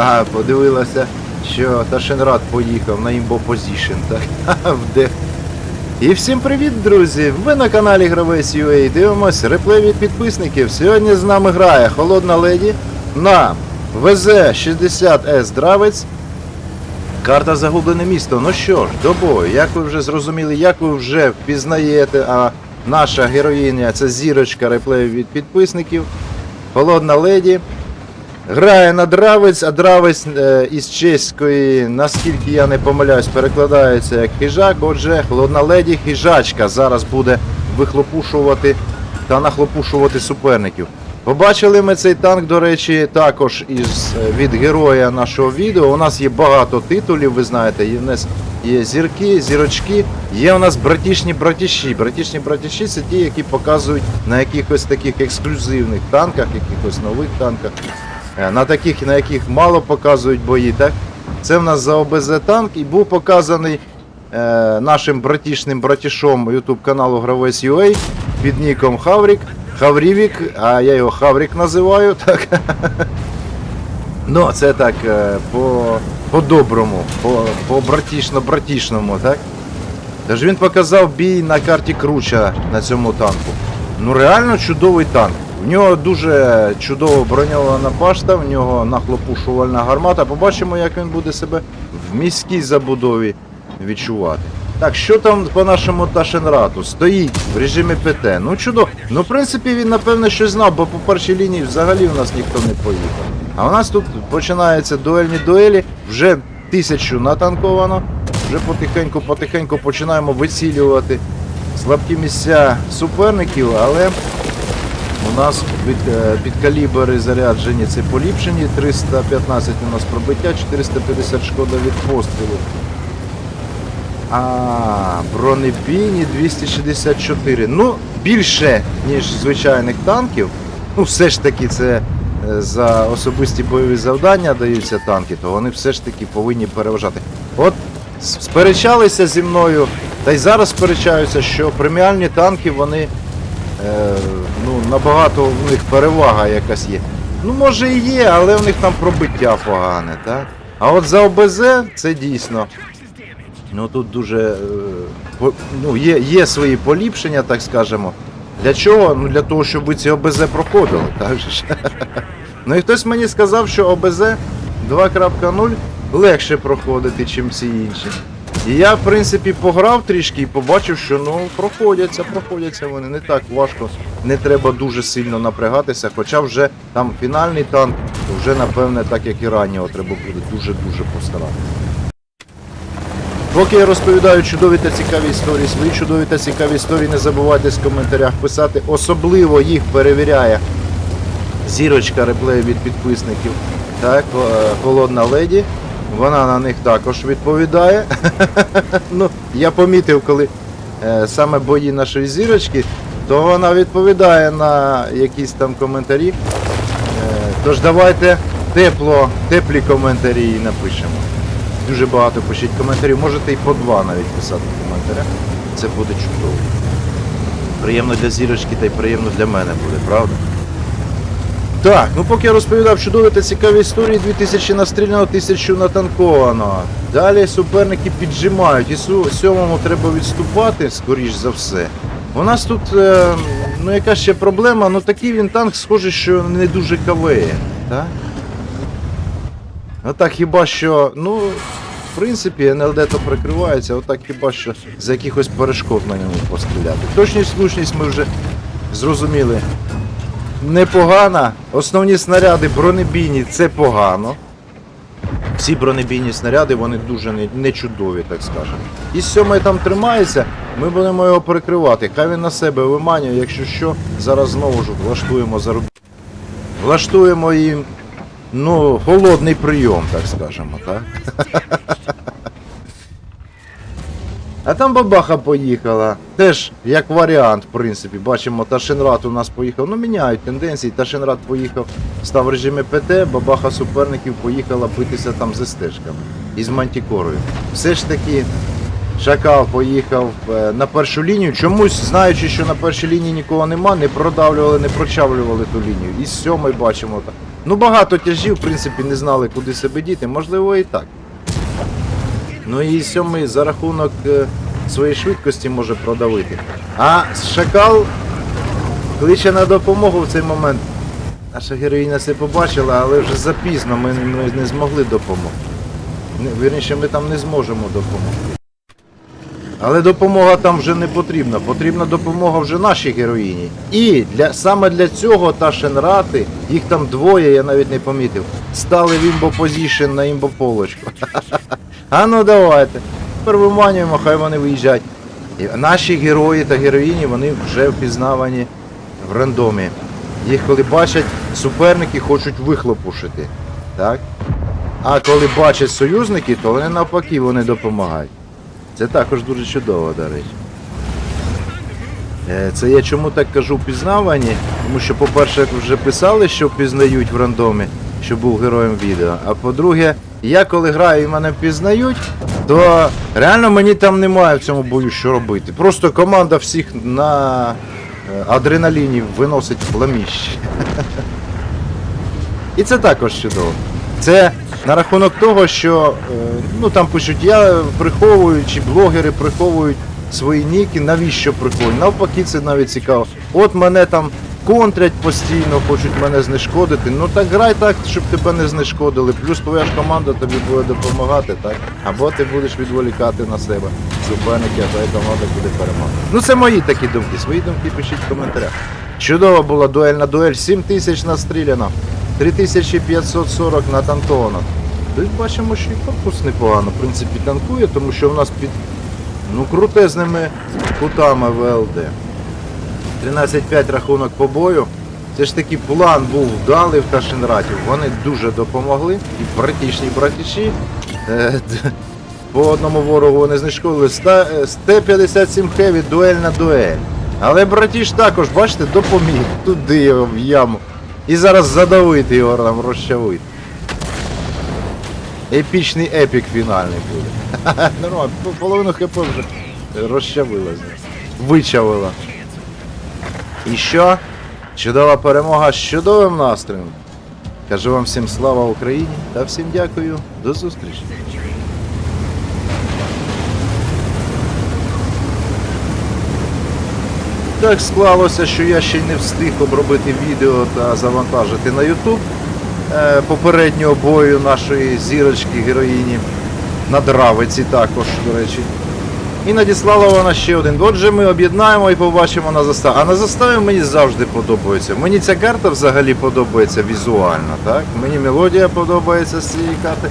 Ага, подивилася, що Ташенрад поїхав на імбо позішн, так? В де. І всім привіт, друзі! Ви на каналі Гравець UA. Дивимось реплей від підписників. Сьогодні з нами грає Холодна Леді на ВЗ-60С Дравець. Карта Загублене місто. Ну що ж, до бою. Як ви вже зрозуміли, як ви вже впізнаєте, а наша героїня це зірочка реплею від підписників. Холодна леді. Грає на дравець, а дравець е, із чеської, наскільки я не помиляюсь, перекладається як хижак. Отже, холодна леді хижачка зараз буде вихлопушувати та нахлопушувати суперників. Побачили ми цей танк, до речі, також із е, від героя нашого відео. У нас є багато титулів, ви знаєте, є у нас є зірки, зірочки, є у нас братішні братіші. Братішні братіші це ті, які показують на якихось таких ексклюзивних танках, якихось нових танках. Е, На таких, на яких мало показують бої, так? Це в нас за ОБЗ танк і був показаний е, нашим братішним братішом YouTube каналу Гравець UA під ніком Хаврік. Хаврівік, а я його Хаврік називаю, так. Ну, це так е, по, по-доброму, по, по-братішно-братішному, так? Тож він показав бій на карті Круча на цьому танку. Ну реально чудовий танк. В нього дуже чудово броньована башта, в нього нахлопушувальна гармата. Побачимо, як він буде себе в міській забудові відчувати. Так, що там по нашому Ташенрату? Стоїть в режимі ПТ. Ну чудово. Ну, в принципі, він напевно щось знав, бо по першій лінії взагалі в нас ніхто не поїхав. А у нас тут починаються дуельні дуелі, вже тисячу натанковано. Вже потихеньку-потихеньку починаємо вицілювати слабкі місця суперників, але у нас е, під калібри заряджені це поліпшені, 315 у нас пробиття, 450 шкода від пострілу. А, бронебійні 264. Ну, більше, ніж звичайних танків. Ну, все ж таки, це е, за особисті бойові завдання даються танки, то вони все ж таки повинні переважати. От сперечалися зі мною, та й зараз сперечаються, що преміальні танки, вони ну, набагато в них перевага якась є. Ну, може і є, але в них там пробиття погане, так? А от за ОБЗ це дійсно. Ну тут дуже е, ну, є, є свої поліпшення, так скажемо. Для чого? Ну для того, щоб ви ці ОБЗ проходили, так же ж. Ну і хтось мені сказав, що ОБЗ 2.0 легше проходити, чим всі інші. І я, в принципі, пограв трішки і побачив, що ну проходяться, проходяться вони не так важко, не треба дуже сильно напрягатися, хоча вже там фінальний танк, вже напевне, так як і раннього, треба буде дуже-дуже постаратися. Поки я розповідаю чудові та цікаві історії, свої чудові та цікаві історії, не забувайте в коментарях писати. Особливо їх перевіряє зірочка реплею від підписників. Так, е, холодна леді. Вона на них також відповідає. ну, я помітив, коли е, саме бої нашої зірочки, то вона відповідає на якісь там коментарі. Е, тож давайте тепло, теплі коментарі їй напишемо. Дуже багато пишіть коментарів, можете і по два навіть писати в коментарях. Це буде чудово. Приємно для зірочки та й приємно для мене буде, правда? Так, ну поки я розповідав чудові та цікаві історії, 2000 настріляно, 1000 натанковано. Далі суперники піджимають, і сьомому треба відступати, скоріш за все. У нас тут, е, ну яка ще проблема, ну такий він танк схоже, що не дуже кавеє, так? Отак хіба що, ну, в принципі, НЛД то прикривається, отак хіба що за якихось перешкод на ньому постріляти. Точність, слушність ми вже зрозуміли. Непогана. Основні снаряди бронебійні це погано. Всі бронебійні снаряди, вони дуже не, не чудові, так скажемо. І сьомий там тримається, ми будемо його перекривати. Хай він на себе виманює, якщо що, зараз знову ж влаштуємо заруб... Влаштуємо їм Ну, холодний прийом, так скажемо, так? А там бабаха поїхала. Теж як варіант, в принципі. Бачимо, Ташинрад у нас поїхав. Ну, міняють тенденції. Ташинрад поїхав, став в режимі ПТ, бабаха суперників поїхала битися там з стежками і з мантікорою. Все ж таки, Шакал поїхав е, на першу лінію. Чомусь, знаючи, що на першій лінії нікого нема, не продавлювали, не прочавлювали ту лінію. І з сьомої бачимо, та- Ну, багато тяжів, в принципі, не знали, куди себе діти, можливо, і так. Ну і сьомий за рахунок е, своєї швидкості може продавити. А шакал кличе на допомогу в цей момент. Наша героїня все побачила, але вже запізно ми не змогли допомогти. Вірніше, ми там не зможемо допомогти. Але допомога там вже не потрібна. Потрібна допомога вже нашій героїні. І для, саме для цього та Шенрати, їх там двоє, я навіть не помітив, стали в імбопозішн на імбополочку. А ну давайте. Тепер хай вони виїжджають. І наші герої та героїні вони вже впізнавані в рандомі. Їх коли бачать, суперники хочуть вихлопушити. Так? А коли бачать союзники, то вони навпаки вони допомагають. Це також дуже чудово, до речі. Е, Це я чому так кажу впізнавані, тому що, по-перше, вже писали, що впізнають в рандомі, що був героєм відео. А по-друге, я коли граю і мене впізнають, то реально мені там немає в цьому бою що робити. Просто команда всіх на е, адреналіні виносить пламіще. І це також чудово. Це на рахунок того, що е, ну там пишуть, я приховую, чи блогери приховують свої ніки, навіщо приховують? Навпаки, це навіть цікаво. От мене там контрять постійно, хочуть мене знешкодити. Ну так грай так, щоб тебе не знешкодили. Плюс твоя ж команда тобі буде допомагати, так? Або ти будеш відволікати на себе суперники, а твоя команда буде перемагати. Ну це мої такі думки. Свої думки пишіть в коментарях. Чудова була дуель на дуель, 7 тисяч настріляно. 3540 на тантонах. Тут бачимо, що і корпус непогано, в принципі, танкує, тому що в нас під ну, крутезними кутами ВЛД. 13-5 рахунок по бою. Це ж таки план був вдалий в Ташинратів. Вони дуже допомогли. І братішні братіші. Е, по одному ворогу вони знешкодили. Ста- е, з Т-57 Хеві дуель на дуель. Але братіш також, бачите, допоміг туди його в яму. І зараз задавити його там розчавити. Епічний епік фінальний буде. Нормально, половину хп вже розчавила. Вичавила. І що? Чудова перемога з чудовим настроєм. Кажу вам всім слава Україні та всім дякую. До зустрічі. Так склалося, що я ще не встиг обробити відео та завантажити на YouTube е, попереднього бою нашої зірочки героїні на Дравиці також, до речі. І надіслала вона ще один. Отже, ми об'єднаємо і побачимо на заставі. А на заставі мені завжди подобається. Мені ця карта взагалі подобається візуально, так? Мені мелодія подобається з цієї карти.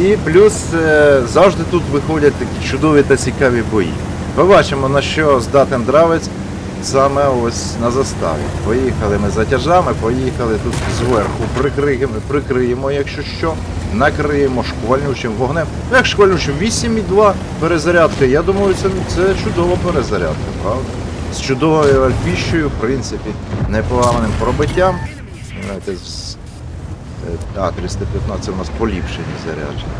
І плюс е, завжди тут виходять такі чудові та цікаві бої. Побачимо, на що здатен дравець саме ось на заставі. Поїхали ми за тяжами, поїхали тут зверху, прикриємо, прикриємо, якщо що, накриємо шквальнючим вогнем. Ну як шквальнючим 8,2 перезарядка. Я думаю, це, це чудова перезарядка, правда? З чудовою альпіщею, в принципі, непоганим пробиттям. Давайте з- е, А, 315 у нас поліпшені заряджені.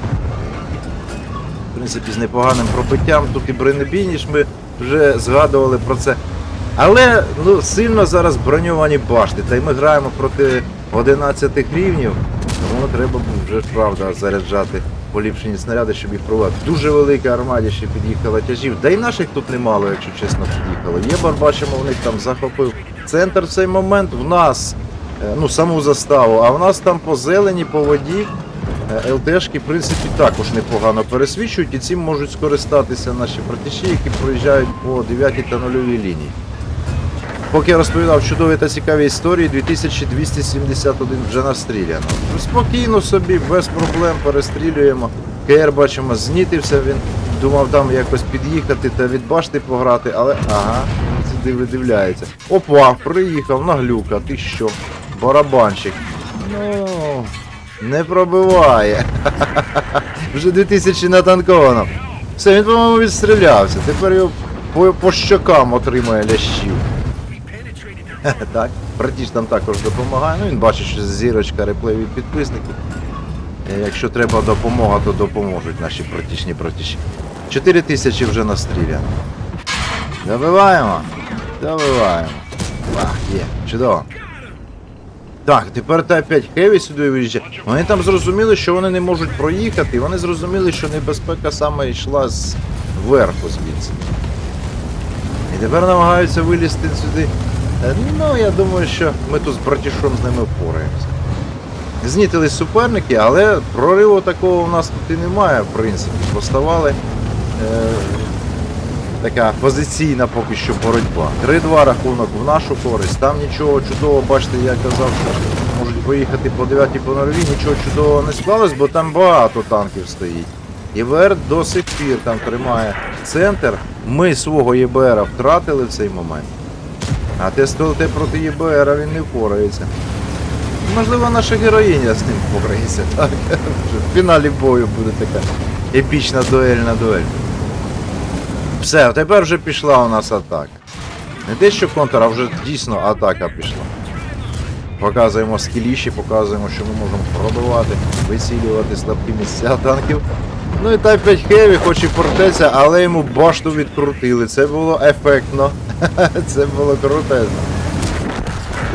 В принципі, з непоганим пробиттям. Тут і бронебійніш ми вже згадували про це. Але ну, сильно зараз броньовані башти. Та й ми граємо проти 11 рівнів, тому треба вже правда заряджати поліпшені снаряди, щоб їх проводити. Дуже велика армаді ще під'їхала тяжів. Да й наших тут немало, якщо чесно, під'їхало. Єбар, бачимо, в них там захопив центр в цей момент. В нас, е, ну саму заставу, а в нас там по зелені, по воді. Е, ЛТшки, в принципі, також непогано пересвічують і цим можуть скористатися наші братіші, які проїжджають по 9 та 0 лінії. Поки я розповідав чудові та цікаві історії, 2271 вже настріляно. Спокійно собі, без проблем перестрілюємо. КР бачимо, знітився він, думав там якось під'їхати та від башти пограти, але ага, він сюди видивляється. Опа, приїхав на глюка, ти що? Барабанчик. Ну, не пробиває. Вже 2000 натанковано. Все, він, по-моєму, відстрілявся. Тепер його по, по щокам отримає лящів. так, братіш там також допомагає. Ну він бачить, що зірочка реплей від підписників. Е, Якщо треба допомога, то допоможуть наші братішні братіші. 4 тисячі вже настріляно. Добиваємо. Добиваємо. Ах, є, чудово. Так, тепер Т-5 Хеві сюди виїжджає. Вони там зрозуміли, що вони не можуть проїхати, і вони зрозуміли, що небезпека саме йшла з верху звідси. І тепер намагаються вилізти сюди. Е, Ну, я думаю, що ми тут з братішом з ними впораємося. Знітились суперники, але прориву такого у нас тут і немає, в принципі. Поставали е, така позиційна поки що боротьба. 3-2 рахунок в нашу користь. Там нічого чудового, бачите, я казав, що можуть поїхати по 9 по норові, нічого чудового не склалось, бо там багато танків стоїть. ЄБР до сих пір там тримає центр. Ми свого ЄБР втратили в цей момент. А ТСТЛТ проти ЄБР він не впорається. Можливо, наша героїня з ним впорається. Так? В фіналі бою буде така епічна дуельна дуель. Все, тепер вже пішла у нас атака. Не те, що контр, а вже дійсно атака пішла. Показуємо скіліші, показуємо, що ми можемо пробивати, вицілювати слабкі місця танків. Ну і Type 5 Heavy, хоч і фортеця, але йому башту відкрутили. Це було ефектно. Це було крутезно.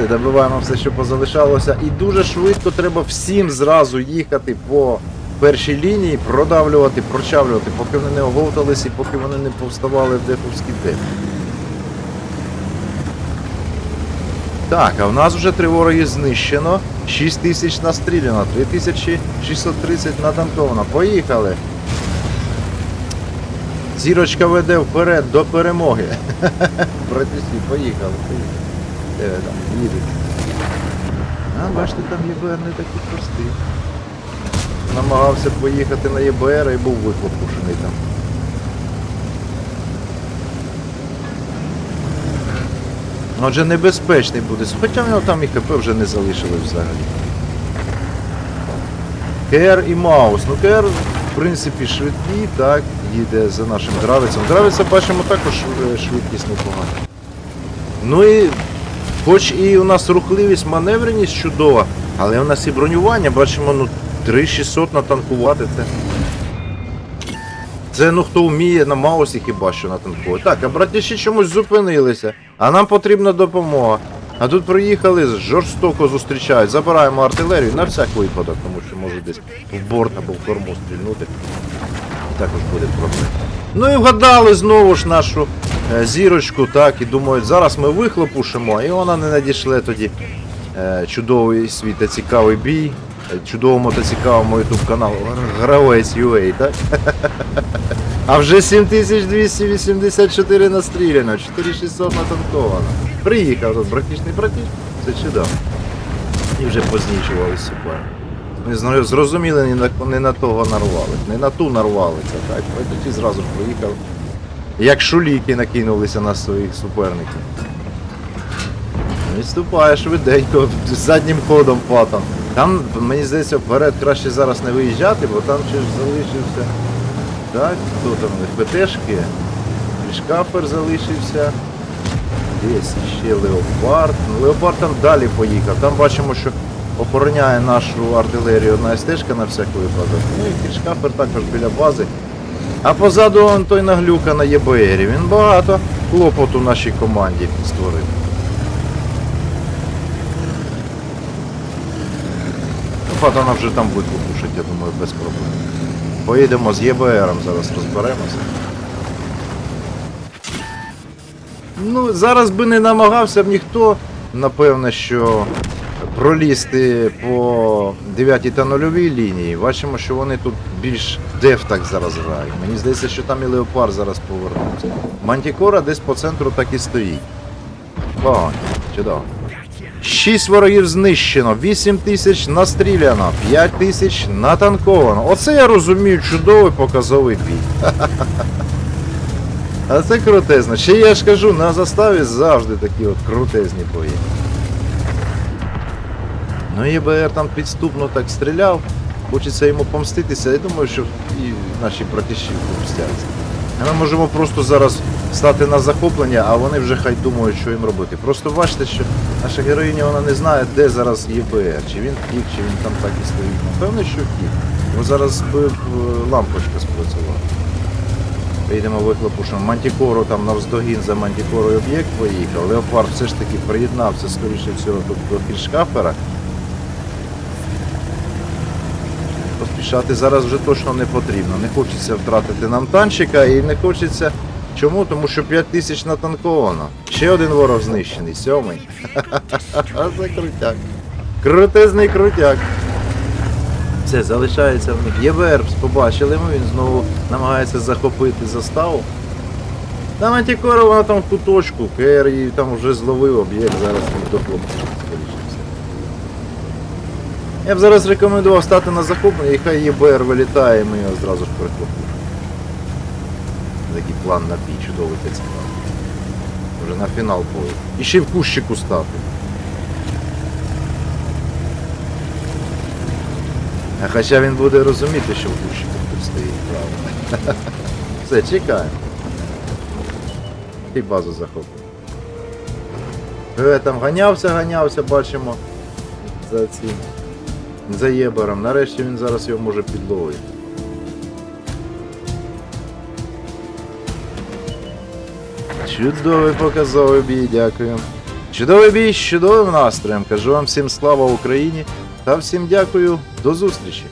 Добиваємо все, що позалишалося. І дуже швидко треба всім зразу їхати по першій лінії, продавлювати, прочавлювати, поки вони не оговтались і поки вони не повставали в дефовський деф. Так, а в нас вже три вороги знищено. 6 тисяч настріляно, 3630 натанковано. Поїхали. Зірочка веде вперед до перемоги. Братусі, поїхали, поїхали. Там їдуть? А, бачите, там ЄБР не такий простий. Намагався поїхати на ЄБР і був вихлопушений там. Отже, небезпечний буде. Хоча в нього там і ХП вже не залишилось взагалі. КР і Маус. Ну КР, в принципі, швидкий, так, їде за нашим дравицем. Дравиця бачимо також е, швидкість непогана. Ну і хоч і у нас рухливість, маневреність чудова, але у нас і бронювання, бачимо, ну 3600 натанкувати. Це ну хто вміє на маусі хіба що натанкувати. Так, а братіші чомусь зупинилися, а нам потрібна допомога. А тут приїхали, жорстоко зустрічають, забираємо артилерію на всяк випадок, тому що може десь в борт або в корму стрільнути. Також буде проблема. Ну і вгадали знову ж нашу е, зірочку, так, і думають, зараз ми вихлопушимо, і вона не надійшле тоді е, чудовий свій та цікавий бій, чудовому та цікавому YouTube каналу Гравець UA, так? А вже 7284 настріляно, 4600 натанковано. Приїхав тут братішний братіш, це чудово. І вже познічували супер. Ми зрозуміли, не на, не на того нарвали, не на ту нарвалися, так? Тоді зразу ж приїхав. Як шуліки накинулися на своїх суперників. Відступає швиденько, заднім ходом патом. Там, мені здається, вперед краще зараз не виїжджати, бо там ще залишився. Так, хто там? ПТшки, Шкафер залишився. Десь ще Леопард. Ну, Леопард там далі поїхав. Там бачимо, що охороняє нашу артилерію одна стежка на всяк випадок. Ну і Кішкафер також біля бази. А позаду он той наглюка на ЄБРі. Він багато клопоту нашій команді створив. Ну, вже там виклопушить, я думаю, без проблем. Поїдемо з ЄБРом, зараз розберемося. Ну, зараз би не намагався б ніхто, напевне, що пролізти по 9 та 0 лінії. Бачимо, що вони тут більш деф так зараз грають. Мені здається, що там і Леопард зараз повернуться. Мантікора десь по центру так і стоїть. О, чудово. 6 ворогів знищено, 8 тисяч настріляно, 5 тисяч натанковано. Оце я розумію чудовий показовий бій. А це крутезно. Ще я ж кажу, на заставі завжди такі от крутезні бої. Ну ЄБР там підступно так стріляв. Хочеться йому помститися. Я думаю, що і наші братіші помстяться. Ми можемо просто зараз стати на захоплення, а вони вже хай думають, що їм робити. Просто бачите, що наша героїня вона не знає, де зараз ЄБР. Чи він втік, чи він там так і стоїть. Напевно, що втік. Бо зараз би е, лампочка спрацювала. Поїдемо вихлопушимо. Мантікору там навздогін за мантікорою об'єкт поїхав. Леопард все ж таки приєднався, скоріше всього, до Хільшкафера. Рішати зараз вже точно не потрібно. Не хочеться втратити нам танчика і не хочеться. Чому? Тому що 5 тисяч натанковано. Ще один ворог знищений, сьомий. Це крутяк. Крутезний крутяк. Все, залишається в них. ЄБР, побачили ми, він знову намагається захопити заставу. Там Антикора, вона там в куточку, Кер її там вже зловив об'єкт, зараз він до хлопців. Я б зараз рекомендував стати на захоплення і хай ЄБР вилітає, і ми його зразу ж прихопимо. Такий план на бій, чудовий та. Вже на фінал бою. І ще й в кущику стати. А хоча він буде розуміти, що в кущику тут стоїть правильно. Все, чекаємо. І базу захопив. Е, Там ганявся, ганявся, бачимо. За цим. За єбером. Нарешті він зараз його може підловити. Чудовий показовий бій, дякую. Чудовий бій з чудовим настроєм. Кажу вам всім слава Україні та всім дякую. До зустрічі!